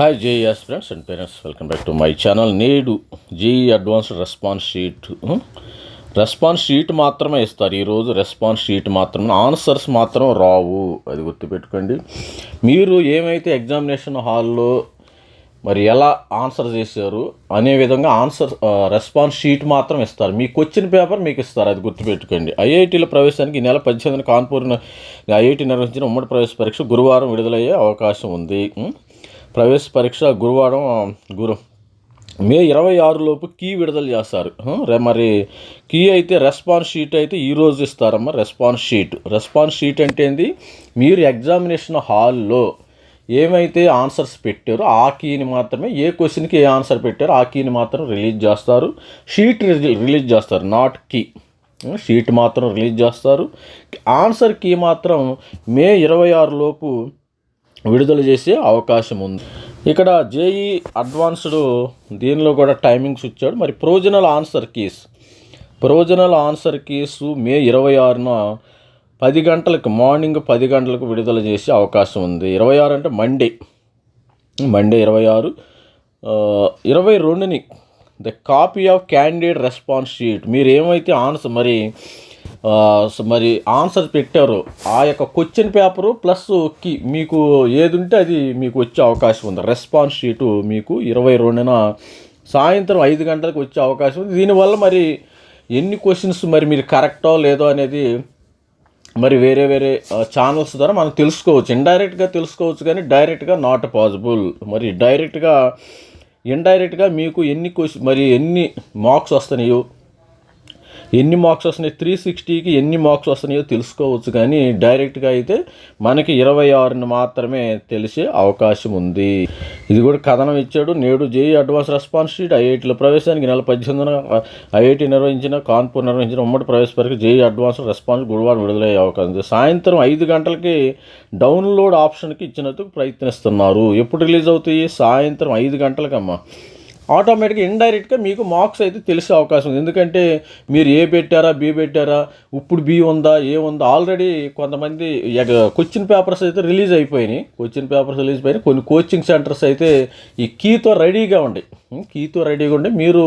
Hi JS friends and parents welcome back to my channel నేడు JEE advanced response sheet response sheet మాత్రమే ఇస్తారు. ఈరోజు response sheet మాత్రమే answers మాత్రం రావు. అది గుర్తుపెట్టుకోండి. మీరు ఏమైతే ఎగ్జామినేషన్ హాల్లో మరి ఎలా ఆన్సర్ చేశారు అనే విధంగా ఆన్సర్ రెస్పాన్స్ షీట్ మాత్రం ఇస్తారు. మీకు వచ్చిన పేపర్ మీకు ఇస్తారు. అది గుర్తుపెట్టుకోండి. ఐఐటీల ప్రవేశానికి ఈ నెల పద్దెనిమిదిన కాన్పూర్ ఐఐటీ నిర్వహించిన ఉమ్మడి ప్రవేశ పరీక్ష గురువారం విడుదలయ్యే అవకాశం ఉంది. ప్రవేశ పరీక్ష గురువారం గురు. మే ఇరవై ఆరులోపు కీ విడుదల చేస్తారు. రే- మరి కీ అయితే రెస్పాన్స్ షీట్ అయితే ఈ రోజు ఇస్తారమ్మా రెస్పాన్స్ షీట్. రెస్పాన్స్ షీట్ అంటే ఏంది? మీరు ఎగ్జామినేషన్ హాల్లో ఏమైతే ఆన్సర్స్ పెట్టారో ఆ కీని మాత్రమే ఏ క్వశ్చన్కి ఏ ఆన్సర్ పెట్టారో ఆ కీని మాత్రం రిలీజ్ చేస్తారు. షీట్ రిలీజ్ చేస్తారు నాట్ కీ. షీట్ మాత్రం రిలీజ్ చేస్తారు. ఆన్సర్ కీ మాత్రం మే ఇరవై ఆరు లోపు విడుదల చేసే అవకాశం ఉంది. ఇక్కడ జేఈ అడ్వాన్స్డ్ దీనిలో కూడా టైమింగ్స్ ఇచ్చాడు. మరి provisional answer keys. Provisional answer keys May ఇరవై ఆరున పది గంటలకు మార్నింగ్ పది గంటలకు విడుదల చేసే అవకాశం ఉంది. ఇరవై ఆరు అంటే మండే. మండే ఇరవై ఆరు. ఇరవై రెండుని the copy of candidate response sheet. మీరు ఏమైతే ఆన్సర్ మరి మరి ఆన్సర్ పెట్టారో. ఆ యొక్క క్వశ్చన్ పేపరు ప్లస్కి మీకు ఏది ఉంటే అది మీకు వచ్చే అవకాశం ఉంది. రెస్పాన్స్ షీటు మీకు ఇరవై రెండున సాయంత్రం ఐదు గంటలకు వచ్చే అవకాశం ఉంది. దీనివల్ల మరి ఎన్ని క్వశ్చన్స్ మరి మీరు కరెక్టో లేదో అనేది మరి వేరే వేరే ఛానల్స్ ద్వారా మనం తెలుసుకోవచ్చు. ఇండైరెక్ట్గా తెలుసుకోవచ్చు కానీ డైరెక్ట్గా నాట్ పాసిబుల్ మరి డైరెక్ట్గా ఇండైరెక్ట్గా మీకు ఎన్ని క్వశ్చన్ మరి ఎన్ని మార్క్స్ వస్తున్నాయో ఎన్ని మార్క్స్ వస్తున్నాయి? త్రీ సిక్స్టీకి ఎన్ని మార్క్స్ వస్తున్నాయో తెలుసుకోవచ్చు కానీ డైరెక్ట్గా అయితే మనకి ఇరవై ఆరుని మాత్రమే తెలిసే అవకాశం ఉంది. ఇది కూడా కథనం ఇచ్చాడు. నేడు జేఈ అడ్వాన్స్ రెస్పాన్స్ షీట్ ఐఐటీలో ప్రవేశానికి నెల పద్దెనిమిదిన ఐఐటి నిర్వహించిన కాన్పూర్ నిర్వహించిన ఉమ్మడి ప్రవేశ పరీక్ష జేఈ అడ్వాన్స్ రెస్పాన్స్ గురువారం విడుదలయ్యే అవకాశం ఉంది. సాయంత్రం ఐదు గంటలకి డౌన్లోడ్ ఆప్షన్కి ఇచ్చినందుకు ప్రయత్నిస్తున్నారు. ఎప్పుడు రిలీజ్ అవుతాయి? సాయంత్రం ఐదు గంటలకమ్మా. ఆటోమేటిక్గా ఇండైరెక్ట్గా మీకు మార్క్స్ అయితే తెలిసే అవకాశం ఉంది. ఎందుకంటే మీరు ఏ పెట్టారా బి పెట్టారా ఇప్పుడు బి ఉందా ఏ ఉందా ఆల్రెడీ కొంతమంది క్వశ్చన్ పేపర్స్ అయితే రిలీజ్ అయిపోయినాయి. క్వశ్చన్ పేపర్స్ రిలీజ్ అయిపోయినాయి. కొన్ని కోచింగ్ సెంటర్స్ అయితే ఈ కీతో రెడీగా ఉండి. కీతో రెడీగా ఉండి. మీరు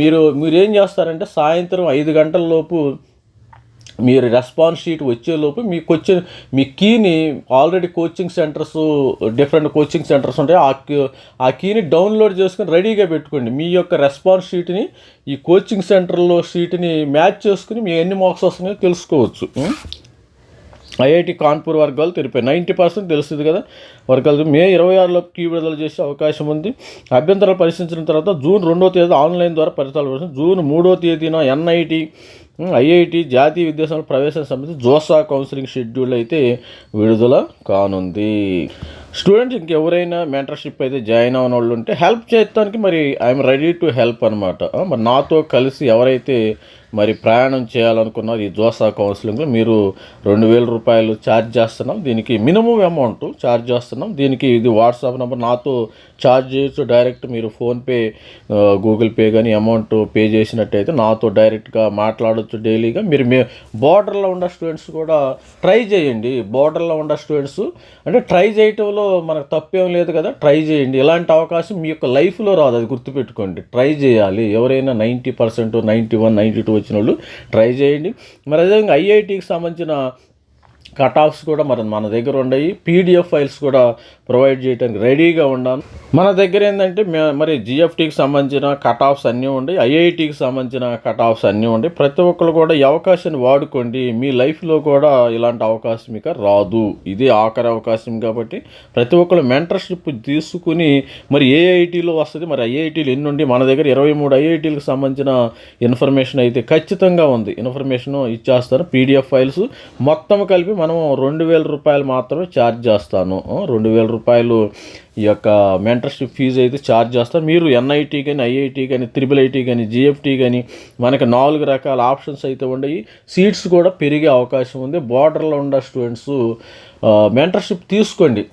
మీరు మీరు ఏం చేస్తారంటే సాయంత్రం ఐదు గంటల లోపు మీరు రెస్పాన్స్ షీట్ వచ్చేలోపు మీకు వచ్చే మీ కీని already coaching centres different coaching centres ఉంటాయి. ఆ కీ- ఆ కీని డౌన్లోడ్ చేసుకుని రెడీగా పెట్టుకోండి. మీ యొక్క రెస్పాన్స్ షీట్ని ఈ కోచింగ్ సెంటర్లో షీట్ని మ్యాచ్ చేసుకుని మీ ఎన్ని మార్క్స్ వస్తున్నాయో తెలుసుకోవచ్చు. ఐఐటి కాన్పూర్ వర్గాలు తెలిపాయి. నైంటీ పర్సెంట్ తెలుస్తుంది కదా. వర్గాలు మే ఇరవై ఆరులో కీ విడుదల చేసే అవకాశం ఉంది. అభ్యంతరాలు పరిశీలించిన తర్వాత జూన్ రెండో తేదీ ఆన్లైన్ ద్వారా ఫలితాలు జూన్ మూడో తేదీన ఎన్ఐటి ఐఐటి జాతీయ విద్యాసంస్థల ప్రవేశ సమితి జోసా కౌన్సిలింగ్ షెడ్యూల్ అయితే విడుదల కానుంది. స్టూడెంట్స్ ఇంకెవరైనా మెంటర్షిప్ అయితే జాయిన్ అవ్వని వాళ్ళు ఉంటే హెల్ప్ చేయడానికి మరి ఐఎమ్ రెడీ టు హెల్ప్ అనమాట మరి నాతో కలిసి ఎవరైతే మరి ప్రయాణం చేయాలనుకున్నారు ఈ జోసా కౌన్సిలింగ్లో మీరు రెండు వేల రూపాయలు ఛార్జ్ చేస్తున్నాం. దీనికి మినిమం అమౌంట్ ఛార్జ్ చేస్తున్నాం. దీనికి ఇది వాట్సాప్ నెంబర్ నాతో ఛార్జ్ చేయొచ్చు. డైరెక్ట్ మీరు ఫోన్పే గూగుల్ పే కానీ అమౌంట్ పే చేసినట్టయితే నాతో డైరెక్ట్గా మాట్లాడొచ్చు డైలీగా మీరు మే బార్డర్లో ఉన్న స్టూడెంట్స్ కూడా ట్రై చేయండి. బార్డర్లో ఉన్న స్టూడెంట్స్ అంటే ట్రై చేయటంలో మనకు తప్పేం లేదు కదా ట్రై చేయండి. ఇలాంటి అవకాశం మీ యొక్క లైఫ్లో రాదు అది గుర్తుపెట్టుకోండి. ట్రై చేయాలి. ఎవరైనా ninety percent ninety one ninety two వచ్చిన వాళ్ళు ట్రై చేయండి. మరి అదేవిధంగా ఐఐటికి సంబంధించిన కట్ ఆఫ్స్ కూడా మరి మన దగ్గర ఉన్నాయి. పీడిఎఫ్ ఫైల్స్ కూడా ప్రొవైడ్ చేయడానికి రెడీగా ఉన్నాను. మన దగ్గర ఏంటంటే మే- మరి జిఎఫ్టీకి సంబంధించిన కట్ ఆఫ్స్ అన్నీ ఉన్నాయి. ఐఐటికి సంబంధించిన కట్ ఆఫ్స్ అన్నీ ఉన్నాయి. ప్రతి ఒక్కరు కూడా ఈ అవకాశాన్ని వాడుకోండి. మీ లైఫ్లో కూడా ఇలాంటి అవకాశం ఇక రాదు. ఇది ఆఖరి అవకాశం కాబట్టి ప్రతి ఒక్కరు మెంటర్షిప్ తీసుకుని మరి ఏఐటీలో వస్తుంది. మరి ఐఐటీలు ఎన్ని ఉండి మన దగ్గర ఇరవై మూడు ఐఐటీలకు సంబంధించిన ఇన్ఫర్మేషన్ అయితే ఖచ్చితంగా ఉంది. ఇన్ఫర్మేషన్ ఇచ్చేస్తారు. పీడిఎఫ్ ఫైల్స్ మొత్తం కలిపి మన మనము రెండు వేల రూపాయలు మాత్రమే ఛార్జ్ చేస్తాను. రెండు వేల రూపాయలు ఈ యొక్క మెంటర్షిప్ ఫీజు అయితే ఛార్జ్ చేస్తాను. మీరు ఎన్ఐటి కానీ ఐఐటి కానీ త్రిబుల్ ఐటీ కానీ జిఎఫ్టీ కానీ మనకి నాలుగు రకాల ఆప్షన్స్ అయితే ఉండయి. సీట్స్ కూడా పెరిగే అవకాశం ఉంది. బార్డర్లో ఉన్న స్టూడెంట్స్ మెంటర్షిప్ తీసుకోండి.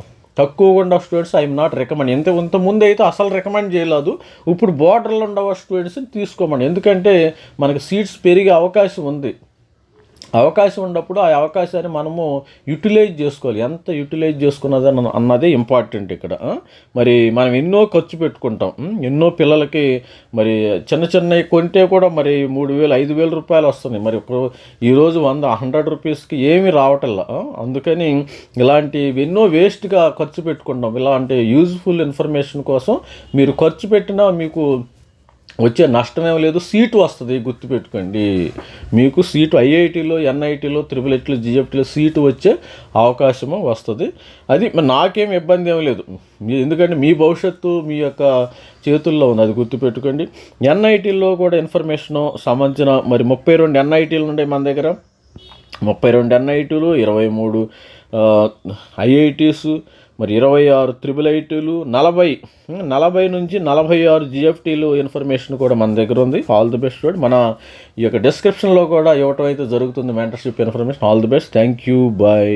తక్కువగా ఉన్న స్టూడెంట్స్ ఐఎమ్ నాట్ రికమెండ్ ఎంత ఇంత ముందు అయితే అసలు రికమెండ్ చేయలేదు. ఇప్పుడు బార్డర్లో ఉన్న స్టూడెంట్స్ని తీసుకోమని. ఎందుకంటే మనకి సీట్స్ పెరిగే అవకాశం ఉంది. అవకాశం ఉన్నప్పుడు ఆ అవకాశాన్ని మనము యూటిలైజ్ చేసుకోవాలి. ఎంత యూటిలైజ్ చేసుకున్నది అన్నదే ఇంపార్టెంట్ ఇక్కడ. మరి మనం ఎన్నో ఖర్చు పెట్టుకుంటాం. ఎన్నో పిల్లలకి మరి చిన్న చిన్నవి కొంటే కూడా మరి మూడు వేలు ఐదు వేల రూపాయలు వస్తున్నాయి. మరి ఇప్పుడు ఈరోజు వంద హండ్రెడ్ రూపీస్కి ఏమీ రావటంలా అందుకని ఇలాంటి ఎన్నో వేస్ట్గా ఖర్చు పెట్టుకుంటాం. ఇలాంటి యూజ్ఫుల్ ఇన్ఫర్మేషన్ కోసం మీరు ఖర్చు పెట్టినా మీకు వచ్చే నష్టమేం లేదు సీటు వస్తుంది గుర్తుపెట్టుకోండి. మీకు సీటు ఐఐటీలో ఎన్ఐటీలో త్రిపుల్ ఎట్లో జిఎఫ్టీలో సీటు వచ్చే అవకాశము వస్తుంది. అది నాకేం ఇబ్బంది ఏం లేదు. మీ ఎందుకంటే మీ భవిష్యత్తు మీ యొక్క చేతుల్లో ఉంది అది గుర్తుపెట్టుకోండి. ఎన్ఐటీలో కూడా ఇన్ఫర్మేషను సంబంధించిన మరి ముప్పై రెండు ఎన్ఐటీలు ఉన్నాయి మన దగ్గర. ముప్పై రెండు ఎన్ఐటీలు ఇరవై మూడు ఐఐటీస్ మరి ఇరవై ఆరు త్రిబుల్ ఐటీలు నలభై నలభై నుంచి నలభై ఆరు జిఎఫ్టీలు ఇన్ఫర్మేషన్ కూడా మన దగ్గర ఉంది. ఆల్ ది బెస్ట్ మన ఈ యొక్క డిస్క్రిప్షన్లో కూడా ఇవ్వటం అయితే జరుగుతుంది. Mentorship information all the best thank you bye